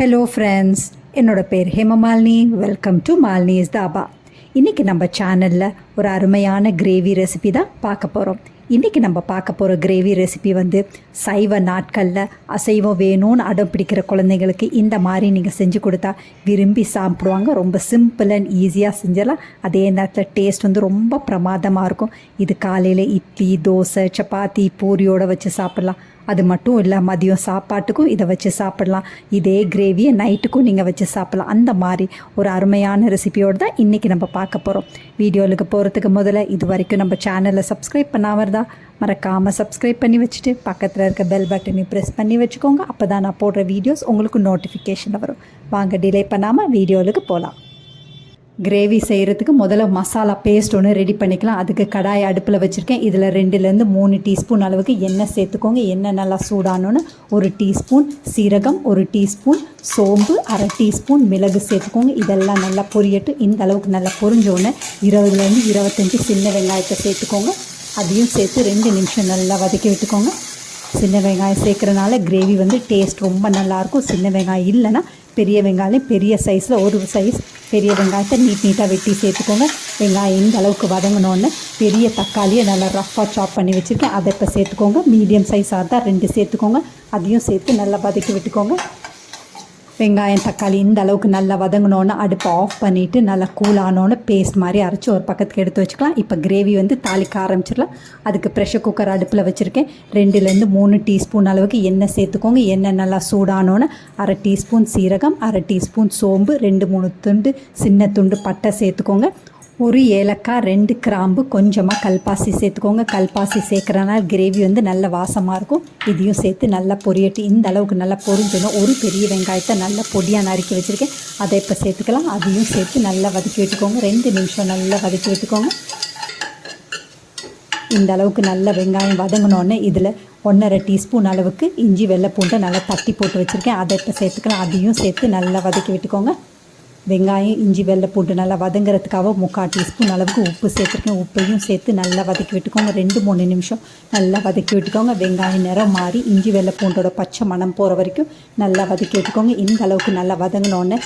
Hello friends என்னோட பேர் Hemamalini welcome to Malini's Dhaba. இன்றைக்கி நம்ம சேனலில் ஒரு அருமையான கிரேவி ரெசிபி தான் பார்க்க போகிறோம் இன்றைக்கி நம்ம பார்க்க போகிற கிரேவி ரெசிபி வந்து சைவ நாட்களில் அசைவம் வேணும்னு அடம் பிடிக்கிற குழந்தைங்களுக்கு இந்த மாதிரி நீங்கள் செஞ்சு கொடுத்தா விரும்பி சாப்பிடுவாங்க. ரொம்ப சிம்பிள் அண்ட் ஈஸியாக செஞ்சிடலாம். அதே நேரத்தில் டேஸ்ட் வந்து ரொம்ப பிரமாதமாக இருக்கும். இது காலையில் இட்லி தோசை சப்பாத்தி பூரியோடு வச்சு சாப்பிட்லாம். அது மட்டும் இல்லை மதியம் சாப்பாட்டுக்கும் இதை வச்சு சாப்பிடலாம். இதே கிரேவியை நைட்டுக்கும் நீங்கள் வச்சு சாப்பிடலாம். அந்த மாதிரி ஒரு அருமையான ரெசிபியோடு தான் இன்றைக்கி நம்ம பார்க்க போகிறோம் வீடியோவுக்கு போகிறதுக்கு முதல்ல இது வரைக்கும் நம்ம சேனலை சப்ஸ்கிரைப் பண்ணாமல் இருந்தால் மறக்காமல் சப்ஸ்கிரைப் பண்ணி வச்சுட்டு பக்கத்தில் இருக்க பெல் பட்டனையும் ப்ரெஸ் பண்ணி வச்சுக்கோங்க. அப்போ தான் நான் போடுற வீடியோஸ் உங்களுக்கு நோட்டிஃபிகேஷன் வரும். வாங்க டிலே பண்ணாமல் வீடியோவுக்கு போகலாம் கிரேவி செய்கிறதுக்கு முதல்ல மசாலா பேஸ்ட் ஒன்று ரெடி பண்ணிக்கலாம். அதுக்கு கடாய் அடுப்பில் வச்சுருக்கேன். இதில் ரெண்டுலேருந்து மூணு டீஸ்பூன் அளவுக்கு எண்ணெய் சேர்த்துக்கோங்க. எண்ணெய் நல்லா சூடானோன்னு ஒரு டீஸ்பூன் சீரகம் ஒரு டீஸ்பூன் சோம்பு அரை டீஸ்பூன் மிளகு சேர்த்துக்கோங்க. இதெல்லாம் நல்லா பொரியட்டு. இந்த அளவுக்கு நல்லா பொரிஞ்சோன்னு இருபதுலேருந்து இருபத்தஞ்சி சின்ன வெங்காயத்தை சேர்த்துக்கோங்க. அதையும் சேர்த்து ரெண்டு நிமிஷம் நல்லா வதக்கி விட்டுக்கோங்க. சின்ன வெங்காயம் சேர்க்குறனால கிரேவி வந்து டேஸ்ட் ரொம்ப நல்லாயிருக்கும். சின்ன வெங்காயம் இல்லைன்னா பெரிய வெங்காயம் பெரிய சைஸில் ஒரு சைஸ் பெரிய வெங்காயத்தை நீட் நீட்டாக வெட்டி சேர்த்துக்கோங்க. வெங்காயம் இந்த அளவுக்கு வதங்கினோன்னு பெரிய தக்காளியை நல்லா ரஃப்பாக சாப் பண்ணி வச்சுருக்கேன். அதை இப்போ சேர்த்துக்கோங்க. மீடியம் சைஸாக இருந்தால் ரெண்டு சேர்த்துக்கோங்க. அதையும் சேர்த்து நல்லா வதக்கி விட்டுக்கோங்க. வெங்காயம் தக்காளி இந்த அளவுக்கு நல்லா வதங்கினோன்னு அடுப்பை ஆஃப் பண்ணிவிட்டு நல்லா கூலானோன்னு பேஸ்ட் மாதிரி அரைச்சி ஒரு பக்கத்துக்கு எடுத்து வச்சுக்கலாம். இப்போ கிரேவி வந்து தாளிக்க ஆரம்பிச்சிடலாம். அதுக்கு ப்ரெஷர் குக்கர் அடுப்பில் வச்சுருக்கேன். ரெண்டுலேருந்து மூணு டீஸ்பூன் அளவுக்கு எண்ணெய் சேர்த்துக்கோங்க. எண்ணெய் நல்லா சூடானோன்னு அரை டீஸ்பூன் சீரகம் அரை டீஸ்பூன் சோம்பு ரெண்டு மூணு துண்டு சின்ன துண்டு பட்டை சேர்த்துக்கோங்க. ஒரு ஏலக்காய் ரெண்டு கிராம்பு கொஞ்சமாக கல்பாசி சேர்த்துக்கோங்க. கல்பாசி சேர்க்குறனால கிரேவி வந்து நல்ல வாசமாக இருக்கும். இதையும் சேர்த்து நல்லா பொரியட்டு. இந்த அளவுக்கு நல்லா பொரிஞ்சணும் ஒரு பெரிய வெங்காயத்தை நல்லா பொடியாக நறுக்கி வச்சுருக்கேன். அதை இப்போ சேர்த்துக்கலாம். அதையும் சேர்த்து நல்லா வதக்கி விட்டுக்கோங்க ரெண்டு நிமிஷம் நல்லா வதக்கி விட்டுக்கோங்க இந்த அளவுக்கு நல்ல வெங்காயம் வதங்கினோடனே இதில் ஒன்றரை டீஸ்பூன் அளவுக்கு இஞ்சி வெள்ளை பூண்டை நல்லா தட்டி போட்டு வச்சுருக்கேன். அதை இப்போ சேர்த்துக்கலாம். அதையும் சேர்த்து நல்லா வதக்கி விட்டுக்கோங்க. வெங்காயம் இஞ்சி வெள்ளை பூண்டு நல்லா வதங்குறதுக்காக முக்கால் டீஸ்பூன் அளவுக்கு உப்பு சேர்த்துருக்கேன். உப்பையும் சேர்த்து நல்லா வதக்கி விட்டுக்கோங்க. ரெண்டு மூணு நிமிஷம் நல்லா வதக்கி விட்டுக்கோங்க. வெங்காயம் நிறம் மாறி இஞ்சி வெள்ளை பூண்டோட பச்சை மணம் போகிற வரைக்கும் நல்லா வதக்கி விட்டுக்கோங்க. இந்த அளவுக்கு நல்லா வதங்கினோடனே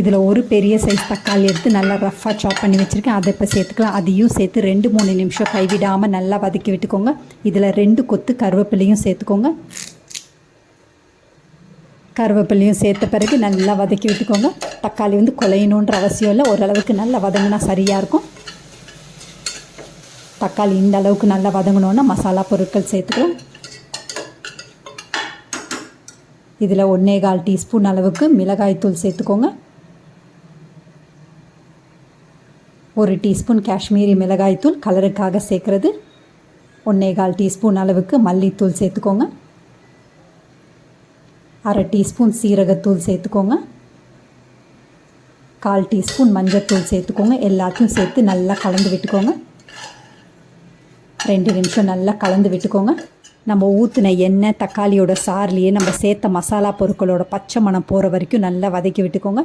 இதில் ஒரு பெரிய சைஸ் தக்காளி எடுத்து நல்லா ரஃப்பாக சாப் பண்ணி வச்சுருக்கேன். அதை இப்போ சேர்த்துக்கலாம். அதையும் சேர்த்து ரெண்டு மூணு நிமிஷம் கைவிடாமல் நல்லா வதக்கி விட்டுக்கோங்க. இதில் ரெண்டு கொத்து கருவேப்பிலையும் சேர்த்துக்கோங்க. கருவேப்பிலையும் சேர்த்த பிறகு நல்லா வதக்கி விட்டுக்கோங்க. தக்காளி வந்து குலையணுன்ற அவசியம் இல்லை. ஓரளவுக்கு நல்லா வதங்கினா சரியாக இருக்கும். தக்காளி இந்த அளவுக்கு நல்லா வதங்கணுன்னா மசாலா பொருட்கள் சேர்த்துக்கலாம். இதில் ஒன்றே கால் டீஸ்பூன் அளவுக்கு மிளகாய்த்தூள் சேர்த்துக்கோங்க. ஒரு டீஸ்பூன் காஷ்மீரி மிளகாய்த்தூள் கலருக்காக சேர்க்குறது. ஒன்றே கால் டீஸ்பூன் அளவுக்கு மல்லித்தூள் சேர்த்துக்கோங்க. அரை டீஸ்பூன் சீரகத்தூள் சேர்த்துக்கோங்க. கால் டீஸ்பூன் மஞ்சத்தூள் சேர்த்துக்கோங்க. எல்லாத்தையும் சேர்த்து நல்லா கலந்து விட்டுக்கோங்க. ரெண்டு நிமிஷம் நல்லா கலந்து விட்டுக்கோங்க. நம்ம ஊற்றின எண்ணெய் தக்காளியோட சார்லேயே நம்ம சேர்த்த மசாலா பொருட்களோட பச்சை மணம் போகிற வரைக்கும் நல்லா வதக்கி விட்டுக்கோங்க.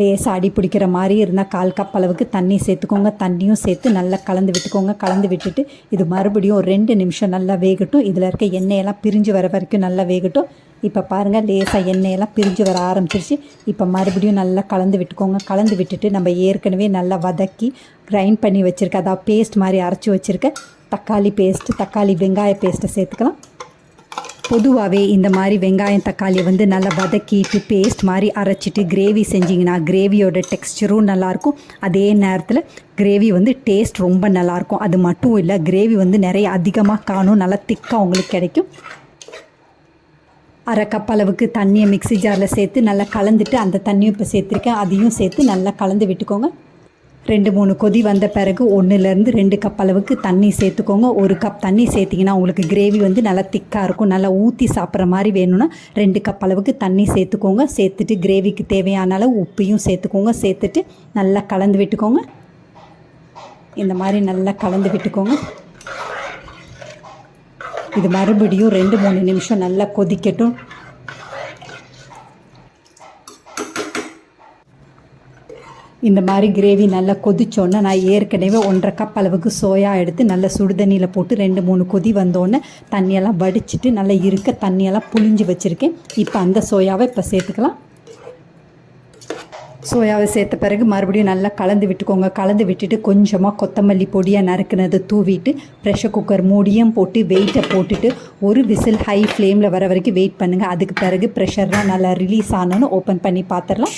லேசாக அடி பிடிக்கிற மாதிரி இருந்தால் கால் கப் அளவுக்கு தண்ணி சேர்த்துக்கோங்க. தண்ணியும் சேர்த்து நல்லா கலந்து விட்டுக்கோங்க. கலந்து விட்டுட்டு இது மறுபடியும் ஒரு ரெண்டு நிமிஷம் நல்லா வேகட்டும். இதில் இருக்க எண்ணெயெல்லாம் பிரிஞ்சு வர வரைக்கும் நல்லா வேகட்டும். இப்போ பாருங்கள் லேசாக எண்ணெயெல்லாம் பிரிஞ்சு வர ஆரம்பிச்சிருச்சு. இப்போ மறுபடியும் நல்லா கலந்து விட்டுக்கோங்க. கலந்து விட்டுட்டு நம்ம ஏற்கனவே நல்லா வதக்கி கிரைண்ட் பண்ணி வச்சுருக்க அதாவது பேஸ்ட் மாதிரி அரைச்சி வச்சுருக்க தக்காளி பேஸ்ட்டு தக்காளி வெங்காய பேஸ்ட்டை சேர்த்துக்கலாம். பொதுவாகவே இந்த மாதிரி வெங்காயம் தக்காளியை வந்து நல்லா வதக்கிட்டு பேஸ்ட் மாதிரி அரைச்சிட்டு கிரேவி செஞ்சிங்கன்னா கிரேவியோட டெக்ஸ்டரும் நல்லாயிருக்கும். அதே நேரத்தில் கிரேவி வந்து டேஸ்ட் ரொம்ப நல்லாயிருக்கும். அது மட்டும் இல்லை கிரேவி வந்து நிறைய அதிகமாக காணும். நல்லா திக்காக உங்களுக்கு கிடைக்கும். அரை கப் அளவுக்கு தண்ணியை மிக்சி ஜாரில் சேர்த்து நல்லா கலந்துட்டு அந்த தண்ணியும் இப்போ சேர்த்துருக்கேன். அதையும் சேர்த்து நல்லா கலந்து விட்டுக்கோங்க. ரெண்டு மூணு கொதி வந்த பிறகு ஒன்றுலேருந்து ரெண்டு கப் அளவுக்கு தண்ணி சேர்த்துக்கோங்க. ஒரு கப் தண்ணி சேர்த்திங்கன்னா உங்களுக்கு கிரேவி வந்து நல்லா திக்காக இருக்கும். நல்லா ஊற்றி சாப்பிட்ற மாதிரி வேணும்னா ரெண்டு கப் அளவுக்கு தண்ணி சேர்த்துக்கோங்க. சேர்த்துட்டு கிரேவிக்கு தேவையான அளவு உப்பையும் சேர்த்துக்கோங்க. சேர்த்துட்டு நல்லா கலந்து விட்டுக்கோங்க. இந்த மாதிரி நல்லா கலந்து விட்டுக்கோங்க. இது மறுபடியும் ரெண்டு மூணு நிமிஷம் நல்லா கொதிக்கட்டும். இந்த மாதிரி கிரேவி நல்லா கொதிச்சோன்னே நான் ஏற்கனவே ஒன்றரை கப் அளவுக்கு சோயா எடுத்து நல்லா சுடுதண்ணியில் போட்டு ரெண்டு மூணு கொதி வந்தோடனே தண்ணியெல்லாம் வடிச்சிட்டு நல்லா இருக்க தண்ணியெல்லாம் புழிஞ்சு வச்சுருக்கேன். இப்போ அந்த சோயாவை இப்போ சேர்த்துக்கலாம். சோயாவை சேர்த்த பிறகு மறுபடியும் நல்லா கலந்து விட்டுக்கோங்க. கலந்து விட்டுட்டு கொஞ்சமாக கொத்தமல்லி பொடியாக நறுக்குனது தூவிட்டு ப்ரெஷர் குக்கர் மூடியும் போட்டு வெயிட்டை போட்டுட்டு ஒரு விசில் ஹை ஃப்ளேமில் வர வரைக்கும் வெயிட் பண்ணுங்கள் அதுக்கு பிறகு ப்ரெஷர்லாம் நல்லா ரிலீஸ் ஆனோன்னு ஓப்பன் பண்ணி பார்த்துடலாம்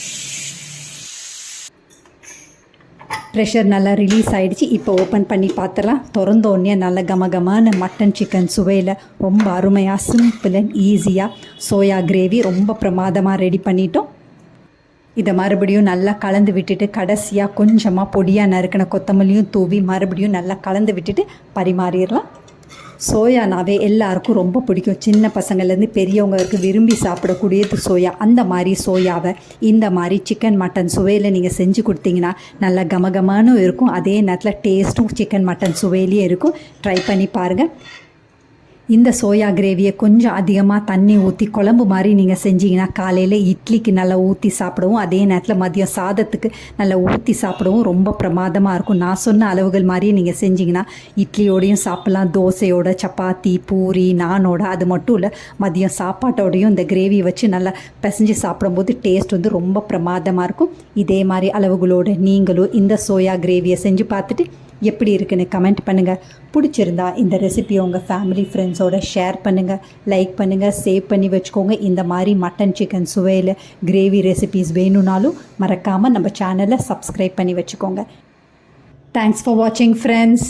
ப்ரெஷர் நல்லா ரிலீஸ் ஆகிடுச்சு இப்போ ஓப்பன் பண்ணி பார்த்துடலாம். திறந்தோடனே நல்ல கமகமான மட்டன் சிக்கன் சுவையில் ரொம்ப அருமையாக சிம்பிள் அண்ட் ஈஸியாக சோயா கிரேவி ரொம்ப பிரமாதமாக ரெடி பண்ணிட்டோம். இதை மறுபடியும் நல்லா கலந்து விட்டுட்டு கடைசியாக கொஞ்சமாக பொடியாக நறுக்கின கொத்தமல்லியும் தூவி மறுபடியும் நல்லா கலந்து விட்டுட்டு பரிமாறிடலாம். சோயானாவே எல்லாருக்கும் ரொம்ப பிடிக்கும். சின்ன பசங்கள்லேருந்து பெரியவங்க வரைக்கும் விரும்பி சாப்பிடக்கூடியது சோயா. அந்த மாதிரி சோயாவை இந்த மாதிரி சிக்கன் மட்டன் சுவையில் நீங்கள் செஞ்சு கொடுத்தீங்கன்னா நல்லா கமகமானும் இருக்கும். அதே நேரத்தில் டேஸ்ட்டும் சிக்கன் மட்டன் சுவையிலேயே இருக்கும். ட்ரை பண்ணி பாருங்கள் இந்த சோயா கிரேவியை கொஞ்சம் அதிகமாக தண்ணி ஊற்றி குழம்பு மாதிரி நீங்கள் செஞ்சீங்கன்னா காலையில் இட்லிக்கு நல்லா ஊற்றி சாப்பிடவும் அதே நேரத்தில் மதியம் சாதத்துக்கு நல்லா ஊற்றி சாப்பிடவும் ரொம்ப பிரமாதமாக இருக்கும். நான் சொன்ன அளவுகள் மாதிரியே நீங்கள் செஞ்சீங்கன்னா இட்லியோடையும் சாப்பிட்லாம் தோசையோட சப்பாத்தி பூரி நானோட அது மட்டும் இல்லை மதியம் சாப்பாட்டோடையும் இந்த கிரேவி வச்சு நல்லா பிசைஞ்சு சாப்பிடும்போது டேஸ்ட் வந்து ரொம்ப பிரமாதமாக இருக்கும். இதே மாதிரி அளவுகளோடு நீங்களும் இந்த சோயா கிரேவியை செஞ்சு பார்த்துட்டு எப்படி இருக்குன்னு கமெண்ட் பண்ணுங்கள் பிடிச்சிருந்தா இந்த ரெசிபி உங்கள் ஃபேமிலி ஃப்ரெண்ட்ஸோட ஷேர் பண்ணுங்கள் லைக் பண்ணுங்கள் சேவ் பண்ணி வச்சுக்கோங்க. இந்த மாதிரி மட்டன் சிக்கன் சுவையில் கிரேவி ரெசிபீஸ் வேணும்னாலும் மறக்காமல் நம்ம சேனலை சப்ஸ்கிரைப் பண்ணி வச்சுக்கோங்க. தேங்க்ஸ் ஃபார் வாட்சிங் ஃப்ரெண்ட்ஸ்